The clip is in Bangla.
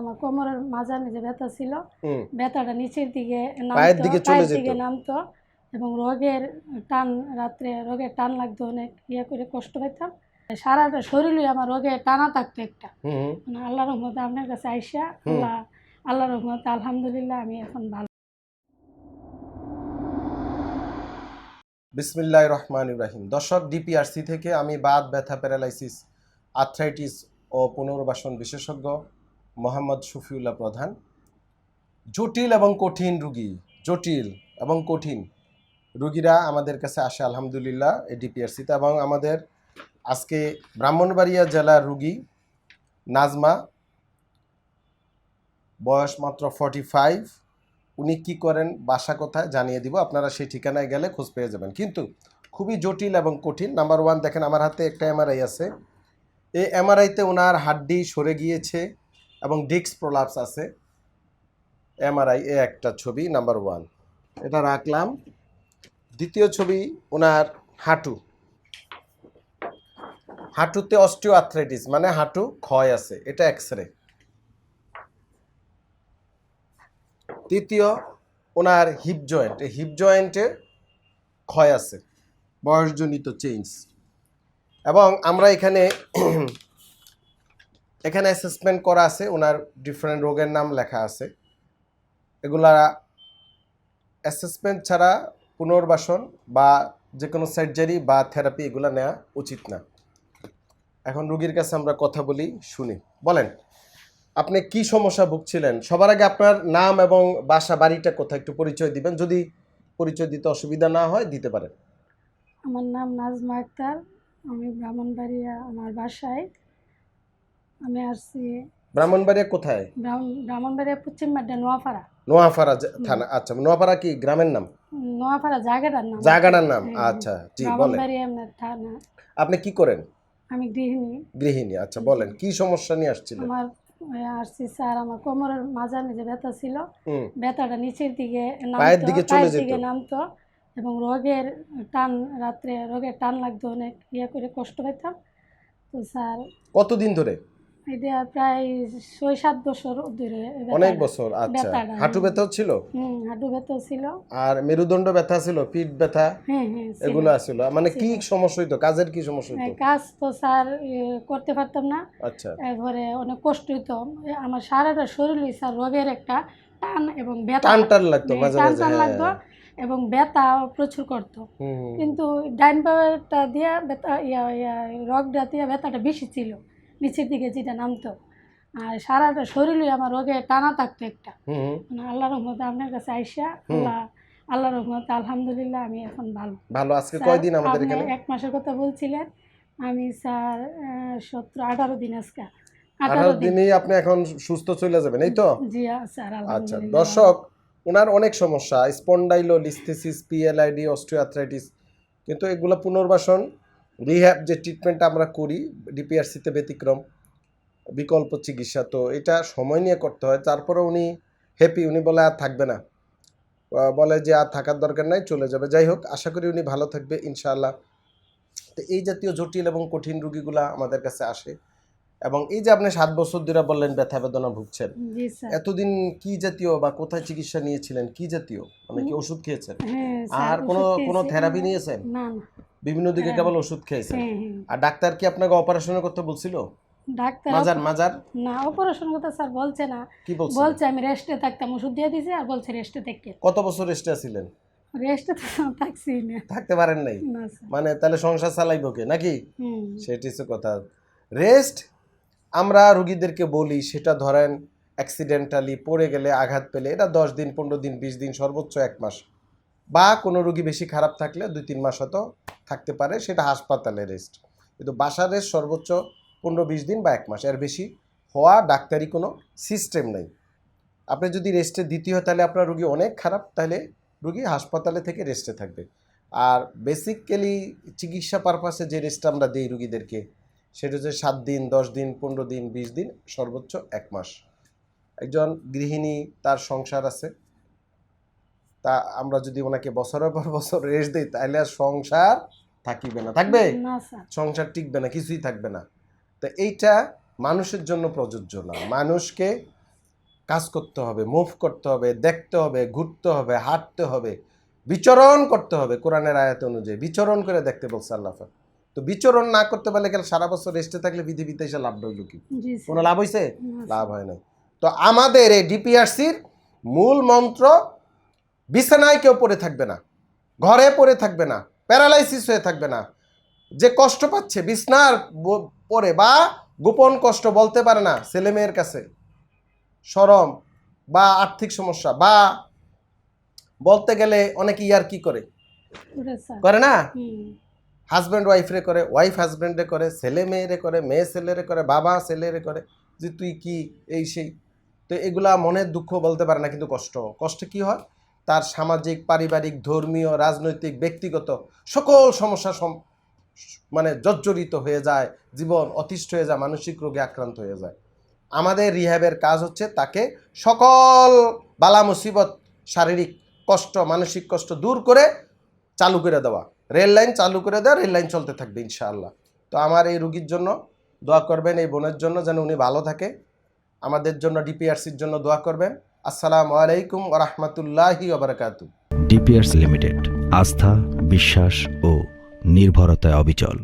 আমার কোমরের মাঝার যে ব্যথা ছিল ব্যথাটা নিচের দিকে পায়ের দিকে চলে যেত। নামতো এবং রোগের টান রাত্রে রোগের টান লাগতো অনেক ইয়ে করে কষ্ট পেতাম। সারাটা শরীরই আমার রোগে টানা থাকতো একটা। মানে আল্লাহ রহমতে আপনার কাছে আইসা আল্লাহ আল্লাহ রহমতে আলহামদুলিল্লাহ আমি এখন ভালো। বিসমিল্লাহ রহমান ইব্রাহিম দর্শক ডিপিআরসি থেকে আমি বাদ ব্যথা প্যারালাইসিস আর্থ্রাইটিস ও পুনর্বাসন বিশেষজ্ঞ মোহাম্মদ শফিউল্লাহ প্রধান। জটিল এবং কঠিন রুগী, জটিল এবং কঠিন। রুগীরা আমাদের কাছে আসে, আলহামদুলিল্লাহ ডিপিআরসিতে। এবং আমাদের আজকে ব্রাহ্মণবাড়িয়া জেলার রুগী নাজমা, বয়স মাত্র ফর্টি ফাইভ উনি কী করেন, বাসা কোথায় জানিয়ে দিব। আপনারা সেই ঠিকানায় গেলে খোঁজ পেয়ে যাবেন। কিন্তু খুবই জটিল এবং কঠিন। নাম্বার ওয়ান দেখেন আমার হাতে একটা এমআরআই আছে। এই এমআরআইতে ওনার হাড্ডি সরে গিয়েছে। এবং ডিক্স প্রলাপস আছে। এমআরআই এ একটা ছবি নাম্বার ওয়ান এটা রাখলাম। দ্বিতীয় ছবি ওনার হাঁটু। হাঁটুতে অস্টিও আর্থ্রাইটিস মানে হাঁটু ক্ষয় আছে। এটা এক্স রে তৃতীয় ওনার হিপ জয়েন্ট হিপ জয়েন্টে ক্ষয় আছে। বয়সজনিত চেঞ্জ এবং আমরা এখানে এখানে অ্যাসেসমেন্ট করা আছে, ওনার ডিফারেন্ট রোগের নাম লেখা আছে। এগুলা অ্যাসেসমেন্ট ছাড়া পুনর্বাসন বা যে কোনো সার্জারি বা থেরাপি এগুলো নেওয়া উচিত না। এখন রুগীর কাছে আমরা কথা বলি, শুনি। বলেন, আপনি কি সমস্যা ভুগছিলেন? সবার আগে আপনার নাম এবং বাসা, বাড়িটা কোথায়? একটু পরিচয় দিবেন। যদি পরিচয় দিতে অসুবিধা না হয়, দিতে পারেন। আমার নাম নাজমা আক্তার। আমি ব্রাহ্মণবাড়িয়া, আমার বাসায়। আমি আসছি ব্রাহ্মণবাড়িয়া কোথায়? ব্রাহ্মণ- ব্রাহ্মণবাড়িয়া পশ্চিম মাড্ডা নোয়াপাড়া। নোয়াপাড়া থানা আচ্ছা নোয়াপাড়া কি গ্রামের নাম? নোয়াপাড়া জায়গাটার নাম। জায়গাটার নাম হ্যাঁ। আচ্ছা জি বলেন। থানা। আপনি কি করেন? আমি গৃহিণী। গৃহিণী আচ্ছা বলেন কি সমস্যা নিয়ে আসছিলেন? আমার আসছি স্যার আমার কোমরের মাঝার যে ব্যথা ছিল ব্যথাটা নিচের দিকে পায়ের দিকে চলে যেত। দিকে নামতো এবং রোগের টান রাত্রে রোগের টান লাগতো অনেক ইয়ে করে কষ্ট পেতাম। তো স্যার কতদিন ধরে? এটা প্রায় ছয় সাত বছর ধরে অনেক বছর আচ্ছা। হাঁটু হ্যাঁ। ব্যথাও ছিল? হুম হাঁটু ব্যথা ছিল। আর মেরুদণ্ড ব্যথা ছিল পিঠ ব্যথা? হ্যাঁ হ্যাঁ। এগুলো ছিল মানে কি সমস্যা হইতো? কাজের কি সমস্যা হ্যাঁ, হইতো কাজ তো স্যার করতে পারতাম না। আচ্ছা। এরপরে অনেক কষ্ট হইতো। আমার সারাটা শরীরে স্যার রোগের একটা টান এবং ব্যথা। টান টান লাগতো হ্যাঁ, মাঝে মাঝে টান হ্যাঁ। লাগতো এবং ব্যথা প্রচুর করতো। কিন্তু ডাইন পাওয়ারটা দিয়ে ব্যথা ইয়া ইয়া রগটা দিয়ে ব্যথাটা বেশি ছিল। নিচের দিকে যেটা নামতো আর সারাটা শরীরই আমার রোগে টানা থাকতো একটা। মানে আল্লাহ রহমতে আপনার কাছে আইসা আল্লাহ আল্লাহ রহমতে আলহামদুলিল্লাহ আমি এখন ভালো। ভালো আজকে কয়দিন আমাদের এখানে? এক মাসের কথা বলছিলেন আমি স্যার সতেরো আঠারো দিন আজকে। আঠারো দিনই আপনি এখন সুস্থ চলে যাবেন এই তো? জি স্যার আচ্ছা দর্শক ওনার অনেক সমস্যা স্পন্ডাইলোলিস্থেসিস পিএলআইডি অস্টিওআর্থ্রাইটিস কিন্তু এগুলো পুনর্বাসন রিহ্যাব যে ট্রিটমেন্ট আমরা করি ডিপিআরসিতে ব্যতিক্রম বিকল্প চিকিৎসা তো এটা সময় নিয়ে করতে হয়। তারপরে উনি হ্যাপি উনি বলে আর থাকবে না। বলে যে আর থাকার দরকার নাই চলে যাবে। যাই হোক আশা করি উনি ভালো থাকবে ইনশাআল্লাহ। তো এই জাতীয় জটিল এবং কঠিন রুগীগুলা আমাদের কাছে আসে। এবং এই যে আপনি সাত বছর ধরে বললেন ব্যথা বেদনা ভুগছেন। এতদিন কি জাতীয় বা কোথায় চিকিৎসা নিয়েছিলেন? কি জাতীয়? মানে কি ওষুধ খেয়েছেন? হ্যাঁ আর কোনো কোনো থেরাপি নিয়েছেন? না না। বিভিন্ন দিকে হ্যাঁ। কেবল ওষুধ খেয়েছেন। হ্যাঁ হ্যাঁ। আর ডাক্তার কি আপনাকে অপারেশন করতে বলছিল? ডাক্তার মাজার মাজার? না অপারেশন কথা স্যার বলছে না। কি বলছিল? বলছে আমি রেস্টে থাকতাম ওষুধ দিয়ে আর বলছে রেস্টে থেকে। কত বছর রেস্টে ছিলেন রেস্টে থাকছি না। থাকতে পারেন নাই? মানে তাহলে সংসার চালাইব কে নাকি? সেটি হচ্ছে কথা। রেস্ট আমরা রুগীদেরকে বলি সেটা ধরেন অ্যাক্সিডেন্টালি পড়ে গেলে আঘাত পেলে এটা দশ দিন পনেরো দিন বিশ দিন সর্বোচ্চ এক মাস। বা কোনো রুগী বেশি খারাপ থাকলে দুই, তিন মাস হয়তো থাকতে পারে, সেটা হাসপাতালে রেস্ট কিন্তু বাসার রেস্ট সর্বোচ্চ পনেরো, বিশ দিন বা এক মাস। এর বেশি হওয়া ডাক্তারি কোনো সিস্টেম নেই। আপনি যদি রেস্টে দিতে হয় তাহলে আপনার রুগী অনেক খারাপ, তাহলে রুগী হাসপাতালে থেকে রেস্টে থাকবে। আর বেসিক্যালি চিকিৎসা পারপাসে যে রেস্ট আমরা দিই রুগীদেরকে, সেটা হচ্ছে সাত দিন, দশ দিন, পনেরো দিন, বিশ দিন, সর্বোচ্চ এক মাস। একজন গৃহিণী, তার সংসার আছে। তা আমরা যদি ওনাকে বছরের পর বছর রেস্ট দিই তাহলে আর সংসার থাকিবে না। থাকবে? সংসার টিকবে না কিছুই থাকবে না। তো এইটা মানুষের জন্য প্রযোজ্য না। মানুষকে কাজ করতে হবে মুভ করতে হবে দেখতে হবে ঘুরতে হবে হাঁটতে হবে বিচরণ করতে হবে কোরআনের আয়াত অনুযায়ী। বিচরণ করে দেখতে বলছে আল্লাহ। তো বিচরণ না করতে পারলে গেলে সারা বছর রেস্টে থাকলে পৃথিবীতে এসে লাভ রইল কি? কোনো লাভ হয়েছে লাভ হয় নাই। তো আমাদের এই ডিপিআরসির মূল মন্ত্র বিছানায় কেউ পড়ে থাকবে না ঘরে পড়ে থাকবে না প্যারালাইসিস হয়ে থাকবে না। যে কষ্ট পাচ্ছে বিছনার পরে বা গোপন কষ্ট বলতে পারে না ছেলে মেয়ের কাছে। সরম বা আর্থিক সমস্যা বা বলতে গেলে অনেকে ইয়ার কি করে? করে না? হাজব্যান্ড ওয়াইফরে করে ওয়াইফ হাজব্যান্ডে করে ছেলে মেয়েরে করে মেয়ে ছেলেরে করে বাবা ছেলেরে করে যে তুই কি এই সেই। তো এগুলা মনের দুঃখ বলতে পারে না কিন্তু কষ্ট। কষ্ট কি হয়? তার সামাজিক, পারিবারিক, ধর্মীয়, রাজনৈতিক, ব্যক্তিগত সকল সমস্যা সম মানে জর্জরিত হয়ে যায়, জীবন অতিষ্ঠ হয়ে যায়, মানসিক রোগে আক্রান্ত হয়ে যায়। আমাদের রিহ্যাবের কাজ হচ্ছে তাকে সকল বালা মুসিবত, শারীরিক কষ্ট, মানসিক কষ্ট দূর করে চালু করে দেওয়া। রেল লাইন চালু করে দেওয়া, রেল লাইন চলতে থাকবে ইনশাআল্লাহ। তো আমার এই রুগীর জন্য দোয়া করবেন, এই বোনের জন্য যেন উনি ভালো থাকে। আমাদের জন্য, ডিপিআরসির জন্য দোয়া করবেন। আসসালামু আলাইকুম ওরহমতুল্লাহি ওবরাকাতু ডিপিআরস লিমিটেড আস্থা বিশ্বাস ও নির্ভরতায় অবিচল।